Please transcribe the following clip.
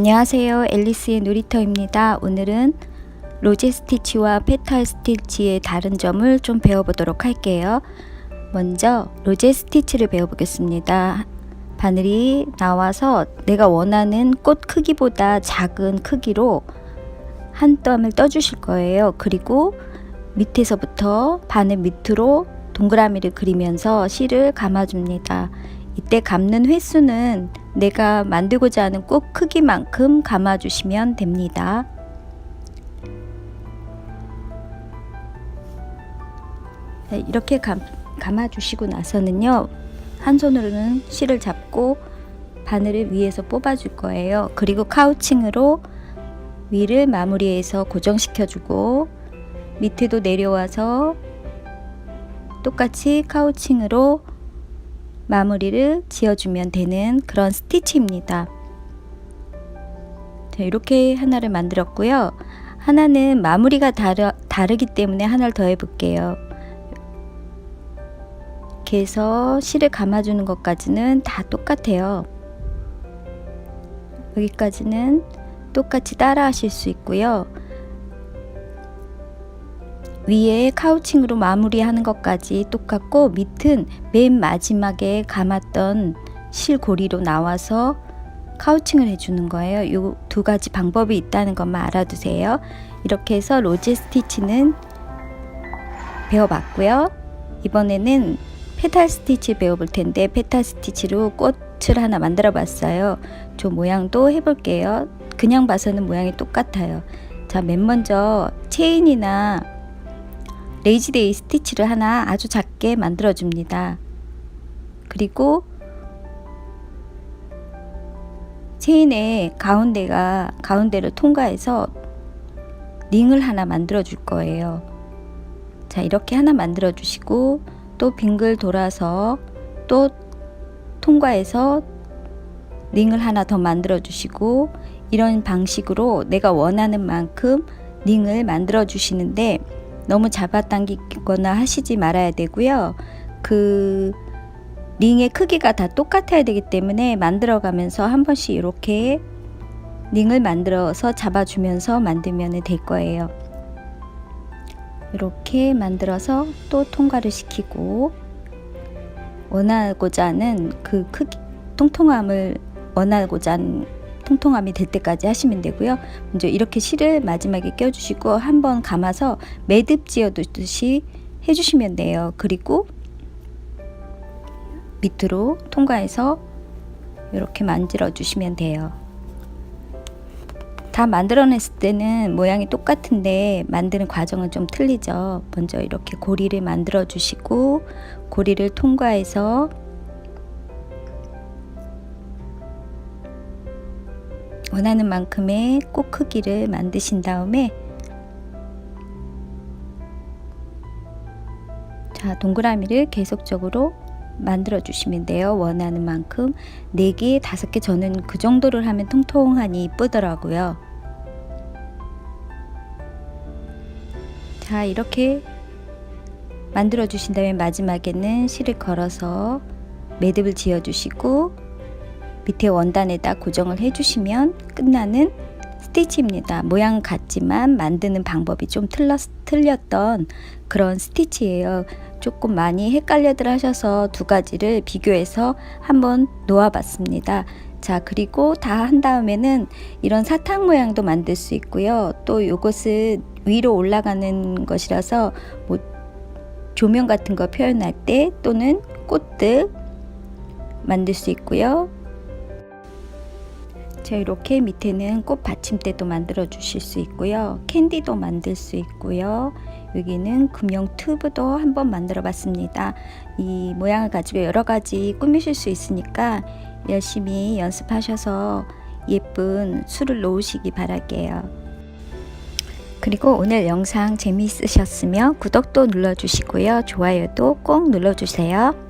안녕하세요. 앨리스의 놀이터입니다. 오늘은 로제 스티치와 페탈 스티치의 다른 점을 좀 배워보도록 할게요. 먼저 로제 스티치를 배워보겠습니다. 바늘이 나와서 내가 원하는 꽃 크기보다 작은 크기로 한 땀을 떠주실 거예요. 그리고 밑에서부터 바늘 밑으로 동그라미를 그리면서 실을 감아줍니다. 이때 감는 횟수는 내가 만들고자 하는 꽃 크기만큼 감아주시면 됩니다. 네, 이렇게 감, 감아주시고 나서는요, 한 손으로는 실을 잡고 바늘을 위에서 뽑아줄 거예요. 그리고 카우칭으로 위를 마무리해서 고정시켜주고 밑에도 내려와서 똑같이 카우칭으로 마무리를 지어주면 되는 그런 스티치입니다. 자, 이렇게 하나를 만들었고요. 하나는 마무리가 다르, 다르기 때문에 하나를 더 해 볼게요. 이렇게 해서 실을 감아주는 것까지는 다 똑같아요. 여기까지는 똑같이 따라 하실 수 있고요. 위에 카우칭으로 마무리하는 것까지 똑같고 밑은 맨 마지막에 감았던 실고리로 나와서 카우칭을 해주는 거예요. 이 두 가지 방법이 있다는 것만 알아두세요. 이렇게 해서 로제 스티치는 배워봤고요. 이번에는 페탈 스티치 배워볼 텐데 페탈 스티치로 꽃을 하나 만들어 봤어요. 저 모양도 해볼게요. 그냥 봐서는 모양이 똑같아요. 자, 맨 먼저 체인이나 레이지데이 스티치를 하나 아주 작게 만들어 줍니다. 그리고 체인의 가운데가 가운데를 통과해서 링을 하나 만들어 줄 거예요. 자, 이렇게 하나 만들어 주시고 또 빙글 돌아서 또 통과해서 링을 하나 더 만들어 주시고 이런 방식으로 내가 원하는 만큼 링을 만들어 주시는데 너무 잡아당기거나 하시지 말아야 되고요. 그 링의 크기가 다 똑같아야 되기 때문에 만들어 가면서 한 번씩 이렇게 링을 만들어서 잡아주면서 만들면 될 거예요. 이렇게 만들어서 또 통과를 시키고 원하고자 하는 그 크기, 통통함을 원하고자 하는 통통함이 될 때까지 하시면 되고요. 먼저 이렇게 실을 마지막에 껴주시고 한번 감아서 매듭 지어두듯이 해주시면 돼요. 그리고 밑으로 통과해서 이렇게 만들어 주시면 돼요. 다 만들어냈을 때는 모양이 똑같은데 만드는 과정은 좀 틀리죠. 먼저 이렇게 고리를 만들어 주시고 고리를 통과해서 원하는 만큼의 꽃 크기를 만드신 다음에 자 동그라미를 계속적으로 만들어 주시면 돼요. 원하는 만큼 4개 5개 저는 그 정도를 하면 통통하니 이쁘더라고요. 자 이렇게 만들어 주신 다음에 마지막에는 실을 걸어서 매듭을 지어 주시고 밑에 원단에다 고정을 해주시면 끝나는 스티치입니다. 모양 같지만 만드는 방법이 좀 틀렸, 틀렸던 그런 스티치예요. 조금 많이 헷갈려들 하셔서 두 가지를 비교해서 한번 놓아봤습니다. 자, 그리고 다 한 다음에는 이런 사탕 모양도 만들 수 있고요. 또 이것은 위로 올라가는 것이라서 뭐 조명 같은 거 표현할 때 또는 꽃들 만들 수 있고요. 자 이렇게 밑에는 꽃 받침대도 만들어 주실 수 있고요. 캔디도 만들 수 있고요. 여기는 금용 튜브도 한번 만들어 봤습니다. 이 모양을 가지고 여러 가지 꾸미실 수 있으니까 열심히 연습하셔서 예쁜 술을 놓으시기 바랄게요. 그리고 오늘 영상 재미있으셨으면 구독도 눌러주시고요. 좋아요도 꼭 눌러주세요